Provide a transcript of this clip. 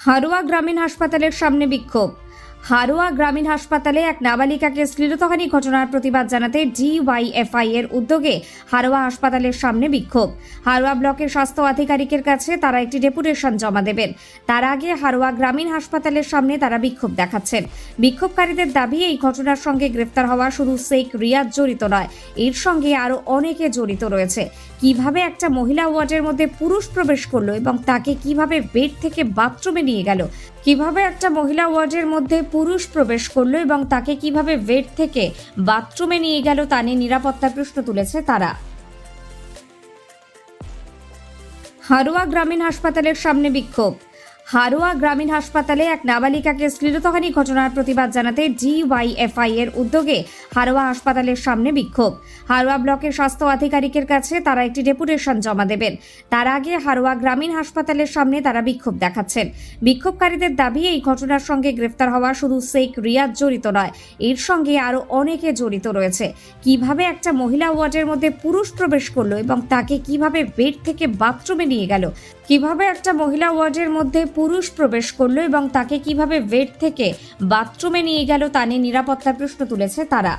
হারোয়া গ্রামীণ হাসপাতালের সামনে বিক্ষোভ। হারোয়া গ্রামীণ হাসপাতালে এক নাবালিকাকে শ্লীলতাহানি ঘটনার প্রতিবাদ জানাতে ডিওয়াইএফআই এর উদ্যোগে হারোয়া হাসপাতালের সামনে বিক্ষোভ। হারোয়া ব্লকের স্বাস্থ্য আধিকারিকের কাছে তারা একটি ডেপুটেশন জমা দেবেন। তার আগে হারোয়া গ্রামীণ হাসপাতালের সামনে তারা বিক্ষোভ দেখাচ্ছেন। বিক্ষোভকারীদের দাবি, এই ঘটনার সঙ্গে গ্রেফতার হওয়া শুধু শেখ রিয়াজ জড়িত নয়, এর সঙ্গে আরও অনেকে জড়িত রয়েছে। কীভাবে একটা মহিলা ওয়ার্ডের মধ্যে পুরুষ প্রবেশ করল এবং তাকে কীভাবে বেড থেকে বাথরুমে নিয়ে গেল? কীভাবে একটা মহিলা ওয়ার্ডের মধ্যে পুরুষ প্রবেশ করল এবং তাকে কীভাবে বেড থেকে বাথরুমে নিয়ে গেল তা নিয়ে নিরাপত্তার প্রশ্ন তুলেছে তারা। হারোয়া গ্রামীণ হাসপাতালের সামনে বিক্ষোভ। হারোয়া গ্রামীণ হাসপাতালে এক নাবালিকাকে শ্লীলতাহানি ঘটনার প্রতিবাদ জানাতে ডিওয়াইএফআই এর উদ্যোগে হারোয়া হাসপাতালের সামনে বিক্ষোভ। হারোয়া ব্লকের স্বাস্থ্য আধিকারিকের কাছে তারা একটি ডেপুটেশন জমা দেবেন। তার আগে হারোয়া গ্রামীণ হাসপাতালের সামনে তারা বিক্ষোভ দেখাচ্ছেন। বিক্ষোভকারীদের দাবি, এই ঘটনার সঙ্গে গ্রেফতার হওয়া শুধু শেখ রিয়াজ জড়িত নয়, এর সঙ্গে আরও অনেকে জড়িত রয়েছে। কীভাবে একটা মহিলা ওয়ার্ডের মধ্যে পুরুষ প্রবেশ করল এবং তাকে কীভাবে বেড থেকে বাথরুমে নিয়ে গেল? কীভাবে একটা মহিলা ওয়ার্ডের মধ্যে পুরুষ প্রবেশ করল এবং তাকে কীভাবে বেড থেকে বাথরুমে নিয়ে গেল তা নিয়ে নিরাপত্তার প্রশ্ন তুলেছে তারা।